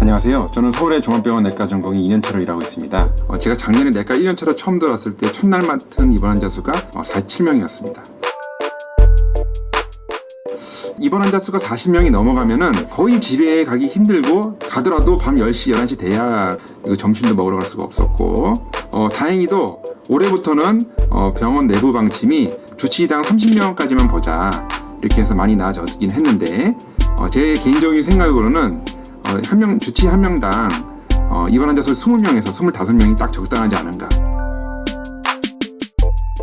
안녕하세요. 저는 서울의 종합병원 내과 전공의 2년차로 일하고 있습니다. 어, 제가 작년에 내과 1년차로 처음 들어왔을 때 첫날 맡은 입원 환자 수가 어, 47명이었습니다. 입원 환자 수가 40명이 넘어가면은 거의 집에 가기 힘들고 가더라도 밤 10시, 11시 돼야 이거 점심도 먹으러 갈 수가 없었고 어, 다행히도 올해부터는 어, 병원 내부 방침이 주치의당 30명까지만 보자 이렇게 해서 많이 나아졌긴 했는데 어, 제 개인적인 생각으로는 어, 한 명, 주치의 한 명당 어, 입원 환자 수 20명에서 25명이 딱 적당하지 않은가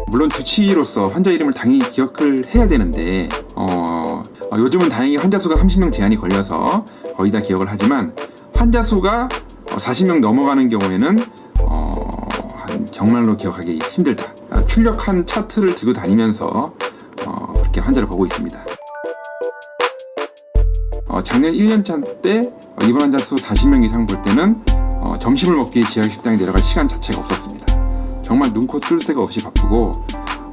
물론 주치의로서 환자 이름을 당연히 기억을 해야 되는데 어, 어, 요즘은 다행히 환자 수가 30명 제한이 걸려서 거의 다 기억을 하지만 환자 수가 어, 40명 넘어가는 경우에는 어, 한 정말로 기억하기 힘들다. 아, 출력한 차트를 들고 다니면서 어, 그렇게 환자를 보고 있습니다. 어, 작년 1년차 때 어, 입원 환자 수 40명 이상 볼 때는 어, 점심을 먹기 지하 식당에 내려갈 시간 자체가 없었습니다. 정말 눈코 뜰 새가 없이 바쁘고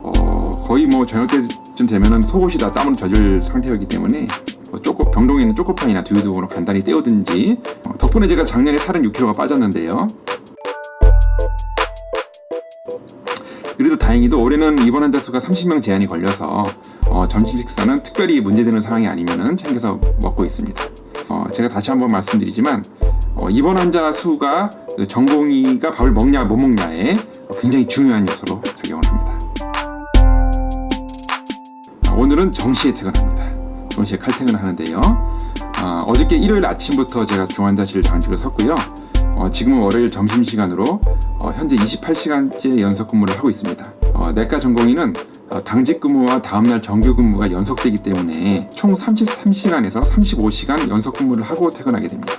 어, 거의 뭐 저녁 때쯤 되면은 속옷이 다 땀으로 젖을 상태였기 때문에 뭐 쪼꼬, 병동에 있는 초코파이나 두유등으로 간단히 때우든지 어, 덕분에 제가 작년에 살은 6kg가 빠졌는데요. 그래도 다행히도 올해는 입원 환자 수가 30명 제한이 걸려서 어, 점심 식사는 특별히 문제되는 상황이 아니면은 챙겨서 먹고 있습니다. 어, 제가 다시 한번 말씀드리지만 어, 입원 환자 수가 그 전공의가 밥을 먹냐 못 먹냐에 굉장히 중요한 요소로 작용을 합니다. 아, 오늘은 정시에 퇴근합니다. 정시에 칼퇴근을 하는데요. 아, 어저께 일요일 아침부터 제가 중환자실 당직을 섰고요. 어, 지금은 월요일 점심시간으로 어, 현재 28시간째 연속 근무를 하고 있습니다. 어, 내과 전공의는 어, 당직 근무와 다음날 정규 근무가 연속되기 때문에 총 33시간에서 35시간 연속 근무를 하고 퇴근하게 됩니다.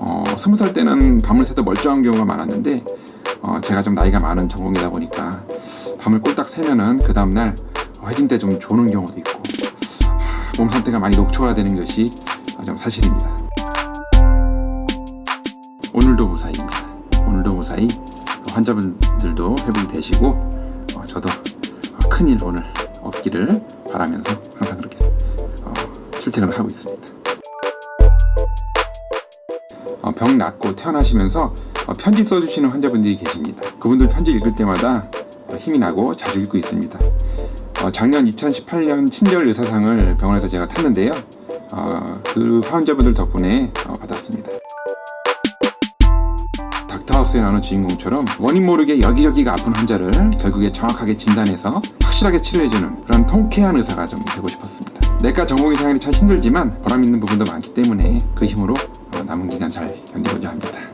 어, 20살 때는 밤을 새도 멀쩡한 경우가 많았는데 어, 제가 좀 나이가 많은 전공이다 보니까 밤을 꼴딱 새면은 그 다음날 회진 때 좀 조는 경우도 있고 하, 몸 상태가 많이 녹초화되는 것이 어, 좀 사실입니다. 오늘도 무사히입니다. 오늘도 무사히 환자분들도 회복이 되시고 어, 저도 어, 큰일 오늘 없기를 바라면서 항상 그렇게 어, 출퇴근을 하고 있습니다. 어, 병 낫고 태어나시면서 어, 편지 써주시는 환자분들이 계십니다. 그분들 편지 읽을 때마다 어, 힘이 나고 자주 읽고 있습니다. 어, 작년 2018년 친절 의사상을 병원에서 제가 탔는데요. 어, 그 환자분들 덕분에 어, 받았습니다. 닥터하우스에 나오는 주인공처럼 원인 모르게 여기저기가 아픈 환자를 결국에 정확하게 진단해서 확실하게 치료해주는 그런 통쾌한 의사가 좀 되고 싶었습니다. 내과 전공의 생활이 참 힘들지만 보람 있는 부분도 많기 때문에 그 힘으로 어, 남은 기간 잘 견디고자 합니다.